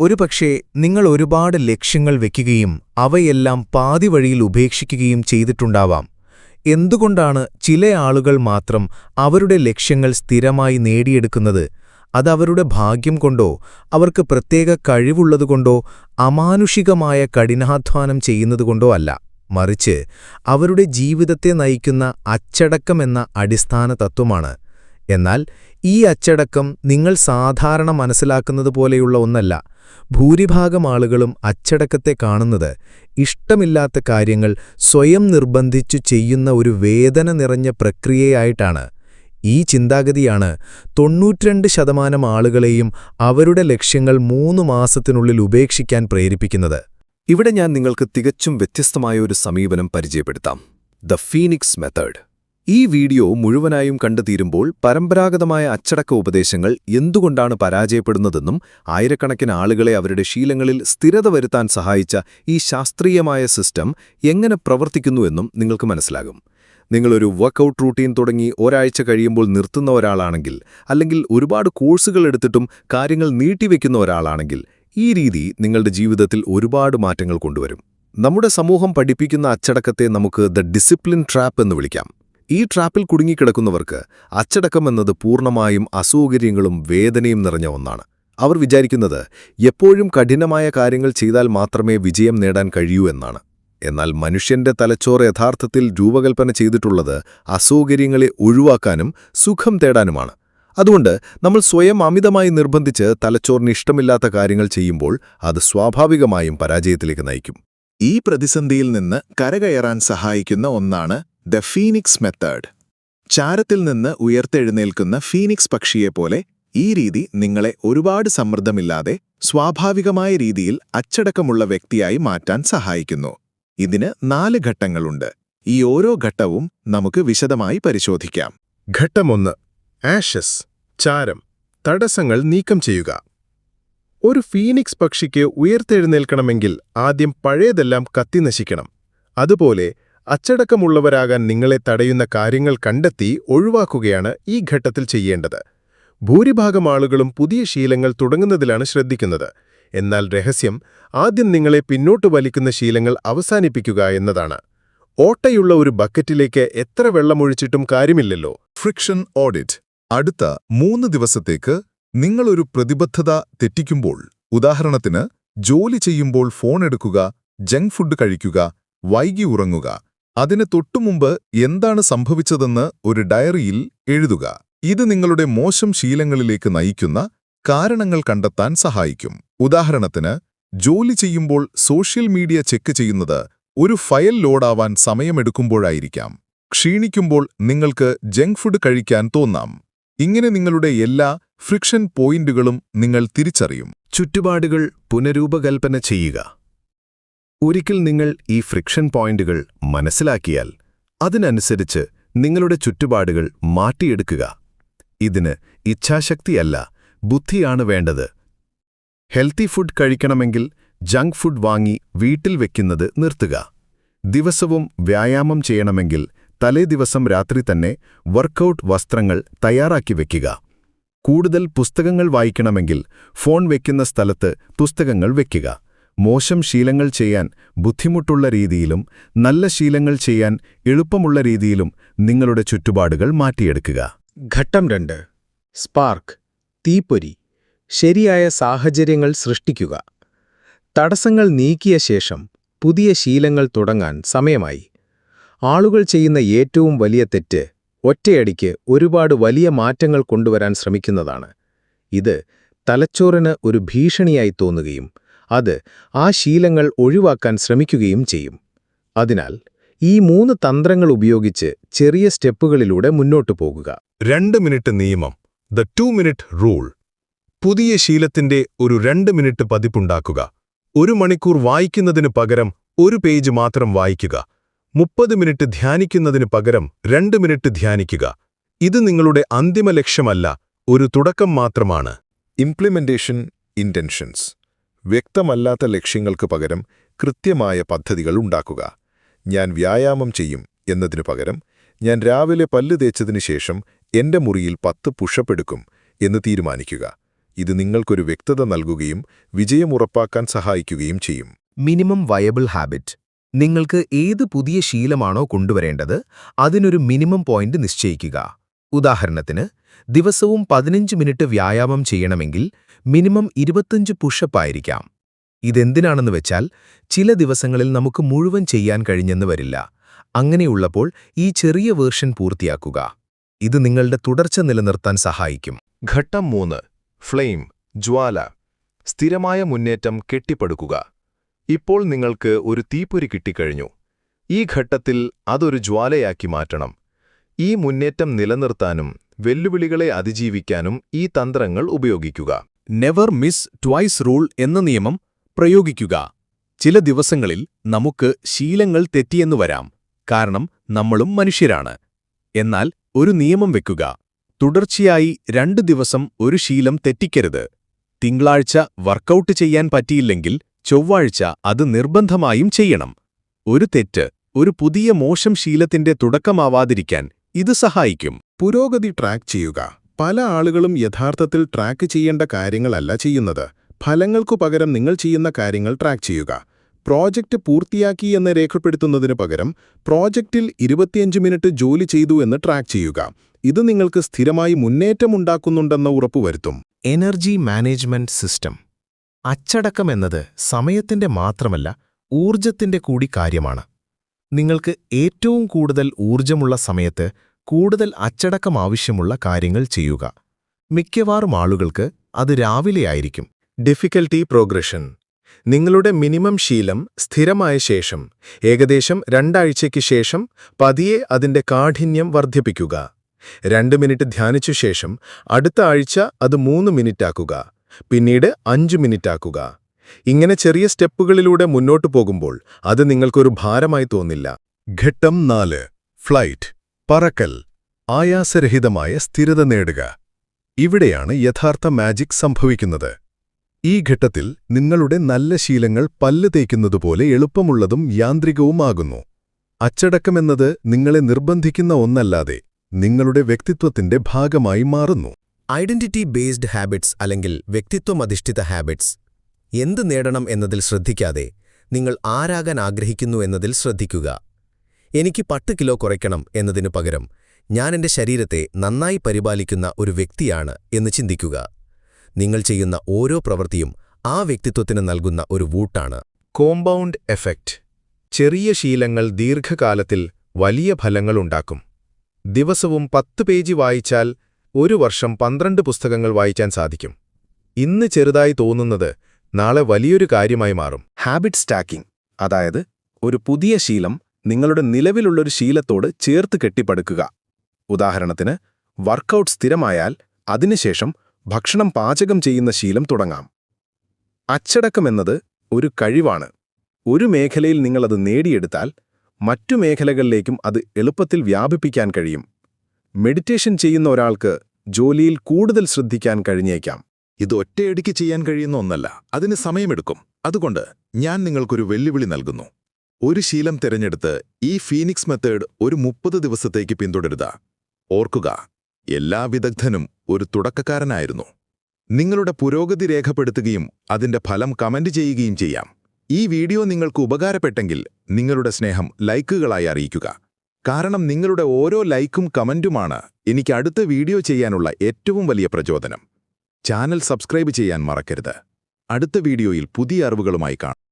ഒരുപക്ഷേ നിങ്ങൾ ഒരുപാട് ലക്ഷ്യങ്ങൾ വെക്കുകയും അവയെല്ലാം പാതിവഴിയിൽ ഉപേക്ഷിക്കുകയും ചെയ്തിട്ടുണ്ടാവാം. എന്തുകൊണ്ടാണ് ചില ആളുകൾ മാത്രം അവരുടെ ലക്ഷ്യങ്ങൾ സ്ഥിരമായി നേടിയെടുക്കുന്നത്? അതവരുടെ ഭാഗ്യം കൊണ്ടോ അവർക്ക് പ്രത്യേക കഴിവുള്ളതുകൊണ്ടോ അമാനുഷികമായ കഠിനാധ്വാനം ചെയ്യുന്നതുകൊണ്ടോ അല്ല. മറിച്ച് അവരുടെ ജീവിതത്തെ നയിക്കുന്ന അച്ചടക്കമെന്ന അടിസ്ഥാന തത്വമാണ്. എന്നാൽ ഈ അച്ചടക്കം നിങ്ങൾ സാധാരണ മനസ്സിലാക്കുന്നത് പോലെയുള്ള ഒന്നല്ല. ഭൂരിഭാഗം ആളുകളും അച്ചടക്കത്തെ കാണുന്നത് ഇഷ്ടമില്ലാത്ത കാര്യങ്ങൾ സ്വയം നിർബന്ധിച്ചു ചെയ്യുന്ന ഒരു വേദന നിറഞ്ഞ പ്രക്രിയയായിട്ടാണ്. ഈ ചിന്താഗതിയാണ് തൊണ്ണൂറ്റിരണ്ട് ശതമാനം ആളുകളെയും അവരുടെ ലക്ഷ്യങ്ങൾ മൂന്നു മാസത്തിനുള്ളിൽ ഉപേക്ഷിക്കാൻ പ്രേരിപ്പിക്കുന്നത്. ഇവിടെ ഞാൻ നിങ്ങൾക്ക് തികച്ചും വ്യത്യസ്തമായ ഒരു സമീപനം പരിചയപ്പെടുത്താം. The phoenix method. ഈ വീഡിയോ മുഴുവനായും കണ്ടുതീരുമ്പോൾ പരമ്പരാഗതമായ അച്ചടക്ക ഉപദേശങ്ങൾ എന്തുകൊണ്ടാണ് പരാജയപ്പെടുന്നതെന്നും ആയിരക്കണക്കിന് ആളുകളെ അവരുടെ ശീലങ്ങളിൽ സ്ഥിരത വരുത്താൻ സഹായിച്ച ഈ ശാസ്ത്രീയമായ സിസ്റ്റം എങ്ങനെ പ്രവർത്തിക്കുന്നുവെന്നും നിങ്ങൾക്ക് മനസ്സിലാകും. നിങ്ങളൊരു വർക്കൗട്ട് റൂട്ടീൻ തുടങ്ങി ഒരാഴ്ച കഴിയുമ്പോൾ നിർത്തുന്ന ഒരാളാണെങ്കിൽ അല്ലെങ്കിൽ ഒരുപാട് കോഴ്സുകൾ എടുത്തിട്ടും കാര്യങ്ങൾ നീട്ടിവെക്കുന്ന ഒരാളാണെങ്കിൽ ഈ രീതി നിങ്ങളുടെ ജീവിതത്തിൽ ഒരുപാട് മാറ്റങ്ങൾ കൊണ്ടുവരും. നമ്മുടെ സമൂഹം പഠിപ്പിക്കുന്ന അച്ചടക്കത്തെ നമുക്ക് ദ ഡിസിപ്ലിൻ ട്രാപ്പ് എന്ന് വിളിക്കാം. ഈ ട്രാപ്പിൽ കുടുങ്ങിക്കിടക്കുന്നവർക്ക് അച്ചടക്കം എന്നത് പൂർണമായും അസൗകര്യങ്ങളും വേദനയും നിറഞ്ഞ ഒന്നാണ്. അവർ വിചാരിക്കുന്നത് എപ്പോഴും കഠിനമായ കാര്യങ്ങൾ ചെയ്താൽ മാത്രമേ വിജയം നേടാൻ കഴിയൂ എന്നാണ്. എന്നാൽ മനുഷ്യന്റെ തലച്ചോറ് യഥാർത്ഥത്തിൽ രൂപകൽപ്പന ചെയ്തിട്ടുള്ളത് അസൗകര്യങ്ങളെ ഒഴിവാക്കാനും സുഖം തേടാനുമാണ്. അതുകൊണ്ട് നമ്മൾ സ്വയം അമിതമായി നിർബന്ധിച്ച് തലച്ചോറിന് ഇഷ്ടമില്ലാത്ത കാര്യങ്ങൾ ചെയ്യുമ്പോൾ അത് സ്വാഭാവികമായും പരാജയത്തിലേക്ക് നയിക്കും. ഈ പ്രതിസന്ധിയിൽ നിന്ന് കരകയറാൻ സഹായിക്കുന്ന ഒന്നാണ് ദ ഫീനിക്സ് മെത്തേഡ്. ചാരത്തിൽ നിന്ന് ഉയർത്തെഴുന്നേൽക്കുന്ന ഫീനിക്സ് പക്ഷിയെപ്പോലെ ഈ രീതി നിങ്ങളെ ഒരുപാട് സമ്മർദ്ദമില്ലാതെ സ്വാഭാവികമായ രീതിയിൽ അച്ചടക്കമുള്ള വ്യക്തിയായി മാറ്റാൻ സഹായിക്കുന്നു. ഇതിന് നാല് ഘട്ടങ്ങളുണ്ട്. ഈ ഓരോ ഘട്ടവും നമുക്ക് വിശദമായി പരിശോധിക്കാം. ഘട്ടമൊന്ന്. ആഷസ്. ചാരം. തടസ്സങ്ങൾ നീക്കം ചെയ്യുക. ഒരു ഫീനിക്സ് പക്ഷിക്ക് ഉയർത്തെഴുന്നേൽക്കണമെങ്കിൽ ആദ്യം പഴയതെല്ലാം കത്തിനശിക്കണം അതുപോലെ അച്ചടക്കമുള്ളവരാകാൻ നിങ്ങളെ തടയുന്ന കാര്യങ്ങൾ കണ്ടെത്തി ഒഴിവാക്കുകയാണ് ഈ ഘട്ടത്തിൽ ചെയ്യേണ്ടത്. ഭൂരിഭാഗം ആളുകളും പുതിയ ശീലങ്ങൾ തുടങ്ങുന്നതിലാണ് ശ്രദ്ധിക്കുന്നത്. എന്നാൽ രഹസ്യം ആദ്യം നിങ്ങളെ പിന്നോട്ട് വലിക്കുന്ന ശീലങ്ങൾ അവസാനിപ്പിക്കുക എന്നതാണ്. ഓട്ടയുള്ള ഒരു ബക്കറ്റിലേക്ക് എത്ര വെള്ളമൊഴിച്ചിട്ടും കാര്യമില്ലല്ലോ. Friction audit. അടുത്ത മൂന്ന് ദിവസത്തേക്ക് നിങ്ങളൊരു പ്രതിബദ്ധത തെറ്റിക്കുമ്പോൾ ഉദാഹരണത്തിന് ജോലി ചെയ്യുമ്പോൾ ഫോൺ എടുക്കുക ജങ്ക് ഫുഡ് കഴിക്കുക വൈകി ഉറങ്ങുക അതിന് തൊട്ടുമുമ്പ് എന്താണ് സംഭവിച്ചതെന്ന് ഒരു ഡയറിയിൽ എഴുതുക. ഇത് നിങ്ങളുടെ മോശം ശീലങ്ങളിലേക്ക് നയിക്കുന്ന കാരണങ്ങൾ കണ്ടെത്താൻ സഹായിക്കും. ഉദാഹരണത്തിന് ജോലി ചെയ്യുമ്പോൾ സോഷ്യൽ മീഡിയ ചെക്ക് ചെയ്യുന്നത് ഒരു ഫയൽ ലോഡാവാൻ സമയമെടുക്കുമ്പോഴായിരിക്കാം. ക്ഷീണിക്കുമ്പോൾ നിങ്ങൾക്ക് ജങ്ക് ഫുഡ് കഴിക്കാൻ തോന്നാം. ഇങ്ങനെ നിങ്ങളുടെ എല്ലാ ഫ്രിക്ഷൻ പോയിന്റുകളും നിങ്ങൾ തിരിച്ചറിയും. ചുറ്റുപാടുകൾ പുനരൂപകൽപ്പന ചെയ്യുക. ഒരിക്കൽ നിങ്ങൾ ഈ ഫ്രിക്ഷൻ പോയിന്റുകൾ മനസ്സിലാക്കിയാൽ അതിനനുസരിച്ച് നിങ്ങളുടെ ചുറ്റുപാടുകൾ മാറ്റിയെടുക്കുക. ഇതിന് ഇച്ഛാശക്തിയല്ല ബുദ്ധിയാണ് വേണ്ടത്. ഹെൽത്തി ഫുഡ് കഴിക്കണമെങ്കിൽ ജങ്ക് ഫുഡ് വാങ്ങി വീട്ടിൽ വെക്കുന്നത് നിർത്തുക. ദിവസവും വ്യായാമം ചെയ്യണമെങ്കിൽ തലേദിവസം രാത്രി തന്നെ വർക്കൗട്ട് വസ്ത്രങ്ങൾ തയ്യാറാക്കി വെക്കുക. കൂടുതൽ പുസ്തകങ്ങൾ വായിക്കണമെങ്കിൽ ഫോൺ വെക്കുന്ന സ്ഥലത്ത് പുസ്തകങ്ങൾ വെക്കുക. മോശം ശീലങ്ങൾ ചെയ്യാൻ ബുദ്ധിമുട്ടുള്ള രീതിയിലും നല്ല ശീലങ്ങൾ ചെയ്യാൻ എളുപ്പമുള്ള രീതിയിലും നിങ്ങളുടെ ചുറ്റുപാടുകൾ മാറ്റിയെടുക്കുക. ഘട്ടം രണ്ട്. സ്പാർക്ക്. തീപ്പൊരി. ശരിയായ സാഹചര്യങ്ങൾ സൃഷ്ടിക്കുക. തടസ്സങ്ങൾ നീക്കിയ ശേഷം പുതിയ ശീലങ്ങൾ തുടങ്ങാൻ സമയമായി. ആളുകൾ ചെയ്യുന്ന ഏറ്റവും വലിയ തെറ്റ് ഒറ്റയടിക്ക് ഒരുപാട് വലിയ മാറ്റങ്ങൾ കൊണ്ടുവരാൻ ശ്രമിക്കുന്നതാണ്. ഇത് തലച്ചോറിന് ഒരു ഭീഷണിയായി തോന്നുകയും അത് ആ ശീലങ്ങൾ ഒഴിവാക്കാൻ ശ്രമിക്കുകയും ചെയ്യും. അതിനാൽ ഈ മൂന്ന് തന്ത്രങ്ങൾ ഉപയോഗിച്ച് ചെറിയ സ്റ്റെപ്പുകളിലൂടെ മുന്നോട്ടു പോകുക. രണ്ട് മിനിറ്റ് നിയമം ദ ടു മിനിറ്റ് റൂൾ. പുതിയ ശീലത്തിന്റെ ഒരു രണ്ട് മിനിറ്റ് പതിപ്പുണ്ടാക്കുക. ഒരു മണിക്കൂർ വായിക്കുന്നതിനു പകരം ഒരു പേജ് മാത്രം വായിക്കുക. മുപ്പത് മിനിറ്റ് ധ്യാനിക്കുന്നതിന് പകരം രണ്ട് മിനിറ്റ് ധ്യാനിക്കുക. ഇത് നിങ്ങളുടെ അന്തിമ ലക്ഷ്യമല്ല ഒരു തുടക്കം മാത്രമാണ്. ഇംപ്ലിമെന്റേഷൻ ഇന്റൻഷൻസ് വ്യക്തമല്ലാത്ത ലക്ഷ്യങ്ങൾക്ക് പകരം കൃത്യമായ പദ്ധതികൾ ഉണ്ടാക്കുക. ഞാൻ വ്യായാമം ചെയ്യും എന്നതിനു പകരം ഞാൻ രാവിലെ പല്ല് തേച്ചതിനു ശേഷം എന്റെ മുറിയിൽ പത്ത് പുഷപ്പെടുക്കും എന്ന് തീരുമാനിക്കുക. ഇത് നിങ്ങൾക്കൊരു വ്യക്തത നൽകുകയും വിജയം ഉറപ്പാക്കാൻ സഹായിക്കുകയും ചെയ്യും. Minimum viable habit. നിങ്ങൾക്ക് ഏത് പുതിയ ശീലമാണോ കൊണ്ടുവരേണ്ടത് അതിനൊരു മിനിമം പോയിന്റ് നിശ്ചയിക്കുക. ഉദാഹരണത്തിന് ദിവസവും പതിനഞ്ച് മിനിറ്റ് വ്യായാമം ചെയ്യണമെങ്കിൽ മിനിമം ഇരുപത്തഞ്ച് പുഷപ്പ് ആയിരിക്കാം. ഇതെന്തിനാണെന്ന് വെച്ചാൽ ചില ദിവസങ്ങളിൽ നമുക്ക് മുഴുവൻ ചെയ്യാൻ കഴിഞ്ഞെന്ന് വരില്ല. അങ്ങനെയുള്ളപ്പോൾ ഈ ചെറിയ വേർഷൻ പൂർത്തിയാക്കുക. ഇത് നിങ്ങളുടെ തുടർച്ച നിലനിർത്താൻ സഹായിക്കും. ഘട്ടം മൂന്ന്. ഫ്ലെയിം ജ്വാല. സ്ഥിരമായ മുന്നേറ്റം കെട്ടിപ്പടുക്കുക. ഇപ്പോൾ നിങ്ങൾക്ക് ഒരു തീപ്പൊരി കിട്ടിക്കഴിഞ്ഞു. ഈ ഘട്ടത്തിൽ അതൊരു ജ്വാലയാക്കി മാറ്റണം. ഈ മുന്നേറ്റം നിലനിർത്താനും വെല്ലുവിളികളെ അതിജീവിക്കാനും ഈ തന്ത്രങ്ങൾ ഉപയോഗിക്കുക. നെവർ മിസ് ട്വൈസ് റൂൾ എന്ന നിയമം പ്രയോഗിക്കുക. ചില ദിവസങ്ങളിൽ നമുക്ക് ശീലങ്ങൾ തെറ്റിയെന്നു വരാം. കാരണം നമ്മളും മനുഷ്യരാണ്. എന്നാൽ ഒരു നിയമം വെക്കുക. തുടർച്ചയായി രണ്ട് ദിവസം ഒരു ശീലം തെറ്റിക്കരുത്. തിങ്കളാഴ്ച വർക്കൗട്ട് ചെയ്യാൻ പറ്റിയില്ലെങ്കിൽ ചൊവ്വാഴ്ച അത് നിർബന്ധമായും ചെയ്യണം. ഒരു തെറ്റ് ഒരു പുതിയ മോശം ശീലത്തിന്റെ തുടക്കമാവാതിരിക്കാൻ ഇത് സഹായിക്കും. പുരോഗതി ട്രാക്ക് ചെയ്യുക. പല ആളുകളും യഥാർത്ഥത്തിൽ ട്രാക്ക് ചെയ്യേണ്ട കാര്യങ്ങളല്ല ചെയ്യുന്നത്. ഫലങ്ങൾക്കു പകരം നിങ്ങൾ ചെയ്യുന്ന കാര്യങ്ങൾ ട്രാക്ക് ചെയ്യുക. പ്രോജക്റ്റ് പൂർത്തിയാക്കി എന്ന് രേഖപ്പെടുത്തുന്നതിന് പകരം പ്രോജക്റ്റിൽ ഇരുപത്തിയഞ്ച് മിനിറ്റ് ജോലി ചെയ്തു എന്ന് ട്രാക്ക് ചെയ്യുക. ഇത് നിങ്ങൾക്ക് സ്ഥിരമായി മുന്നേറ്റമുണ്ടാക്കുന്നുണ്ടെന്ന് ഉറപ്പുവരുത്തും. എനർജി മാനേജ്മെന്റ് സിസ്റ്റം അച്ചടക്കം എന്നത് സമയത്തിന്റെ മാത്രമല്ല ഊർജത്തിന്റെ കൂടി കാര്യമാണ്. നിങ്ങൾക്ക് ഏറ്റവും കൂടുതൽ ഊർജമുള്ള സമയത്ത് കൂടുതൽ അച്ചടക്കം ആവശ്യമുള്ള കാര്യങ്ങൾ ചെയ്യുക. മിക്കവാറും ആളുകൾക്ക് അത് രാവിലെയായിരിക്കും ഡിഫിക്കൽട്ടി പ്രോഗ്രഷൻ നിങ്ങളുടെ മിനിമം ശീലം സ്ഥിരമായ ശേഷം ഏകദേശം രണ്ടാഴ്ചയ്ക്ക് ശേഷം പതിയെ അതിന്റെ കാഠിന്യം വർദ്ധിപ്പിക്കുക. രണ്ട് മിനിറ്റ് ധ്യാനിച്ചു ശേഷം അടുത്ത ആഴ്ച അത് മൂന്ന് മിനിറ്റാക്കുക. പിന്നീട് അഞ്ചു മിനിറ്റാക്കുക. ഇങ്ങനെ ചെറിയ സ്റ്റെപ്പുകളിലൂടെ മുന്നോട്ടു പോകുമ്പോൾ അത് നിങ്ങൾക്കൊരു ഭാരമായി തോന്നില്ല. ഘട്ടം നാല്. ഫ്ലൈറ്റ്. പറക്കൽ. ആയാസരഹിതമായ സ്ഥിരത നേടുക. ഇവിടെയാണ് യഥാർത്ഥ മാജിക് സംഭവിക്കുന്നത്. ഈ ഘട്ടത്തിൽ നിങ്ങളുടെ നല്ല ശീലങ്ങൾ പല്ല് തേക്കുന്നതുപോലെ എളുപ്പമുള്ളതും യാന്ത്രികവുമാകുന്നു. അച്ചടക്കമെന്നത് നിങ്ങളെ നിർബന്ധിക്കുന്ന ഒന്നല്ലാതെ നിങ്ങളുടെ വ്യക്തിത്വത്തിന്റെ ഭാഗമായി മാറുന്നു. ഐഡന്റിറ്റി ബേസ്ഡ് ഹാബിറ്റ്സ് അല്ലെങ്കിൽ വ്യക്തിത്വമധിഷ്ഠിത ഹാബിറ്റ്സ്. എന്ത് നേടണം എന്നതിൽ ശ്രദ്ധിക്കാതെ നിങ്ങൾ ആരാകാൻ ആഗ്രഹിക്കുന്നു എന്നതിൽ ശ്രദ്ധിക്കുക. എനിക്ക് പത്ത് കിലോ കുറയ്ക്കണം എന്നതിനു പകരം ഞാൻ എന്റെ ശരീരത്തെ നന്നായി പരിപാലിക്കുന്ന ഒരു വ്യക്തിയാണ് എന്ന് ചിന്തിക്കുക. നിങ്ങൾ ചെയ്യുന്ന ഓരോ പ്രവൃത്തിയും ആ വ്യക്തിത്വത്തിന് നൽകുന്ന ഒരു വൂട്ടാണ്. Compound effect. ചെറിയ ശീലങ്ങൾ ദീർഘകാലത്തിൽ വലിയ ഫലങ്ങളുണ്ടാക്കും ദിവസവും പത്ത് പേജ് വായിച്ചാൽ ഒരു വർഷം പന്ത്രണ്ട് പുസ്തകങ്ങൾ വായിക്കാൻ സാധിക്കും. ഇന്ന് ചെറുതായി തോന്നുന്നത് നാളെ വലിയൊരു കാര്യമായി മാറും. ഹാബിറ്റ് സ്റ്റാക്കിംഗ് അതായത് ഒരു പുതിയ ശീലം നിങ്ങളുടെ നിലവിലുള്ളൊരു ശീലത്തോട് ചേർത്ത് കെട്ടിപ്പടുക്കുക. ഉദാഹരണത്തിന് വർക്കൗട്ട് സ്ഥിരമായാൽ അതിനുശേഷം ഭക്ഷണം പാചകം ചെയ്യുന്ന ശീലം തുടങ്ങാം. അച്ചടക്കമെന്നത് ഒരു കഴിവാണ്. ഒരു മേഖലയിൽ നിങ്ങളത് നേടിയെടുത്താൽ മറ്റു മേഖലകളിലേക്കും അത് എളുപ്പത്തിൽ വ്യാപിപ്പിക്കാൻ കഴിയും. മെഡിറ്റേഷൻ ചെയ്യുന്ന ഒരാൾക്ക് ജോലിയിൽ കൂടുതൽ ശ്രദ്ധിക്കാൻ കഴിഞ്ഞേക്കാം. ഇത് ഒറ്റയടിക്ക് ചെയ്യാൻ കഴിയുന്ന ഒന്നല്ല. അതിന് സമയമെടുക്കും. അതുകൊണ്ട് ഞാൻ നിങ്ങൾക്കൊരു വെല്ലുവിളി നൽകുന്നു. ഒരു ശീലം തിരഞ്ഞെടുത്ത് ഈ ഫീനിക്സ് മെത്തേഡ് ഒരു മുപ്പത് ദിവസത്തേക്ക് പിന്തുടരുക. ഓർക്കുക എല്ലാ വിദഗ്ധനും ഒരു തുടക്കക്കാരനായിരുന്നു. നിങ്ങളുടെ പുരോഗതി രേഖപ്പെടുത്തുകയും അതിന്റെ ഫലം കമന്റ് ചെയ്യുകയും ചെയ്യാം. ഈ വീഡിയോ നിങ്ങൾക്ക് ഉപകാരപ്പെട്ടെങ്കിൽ നിങ്ങളുടെ സ്നേഹം ലൈക്കുകളായി അറിയിക്കുക. കാരണം നിങ്ങളുടെ ഓരോ ലൈക്കും കമന്റുമാണ് എനിക്ക് അടുത്ത വീഡിയോ ചെയ്യാനുള്ള ഏറ്റവും വലിയ പ്രചോദനം. ചാനൽ സബ്സ്ക്രൈബ് ചെയ്യാൻ മറക്കരുത്. അടുത്ത വീഡിയോയിൽ പുതിയ അറിവുകളുമായി കാണാം.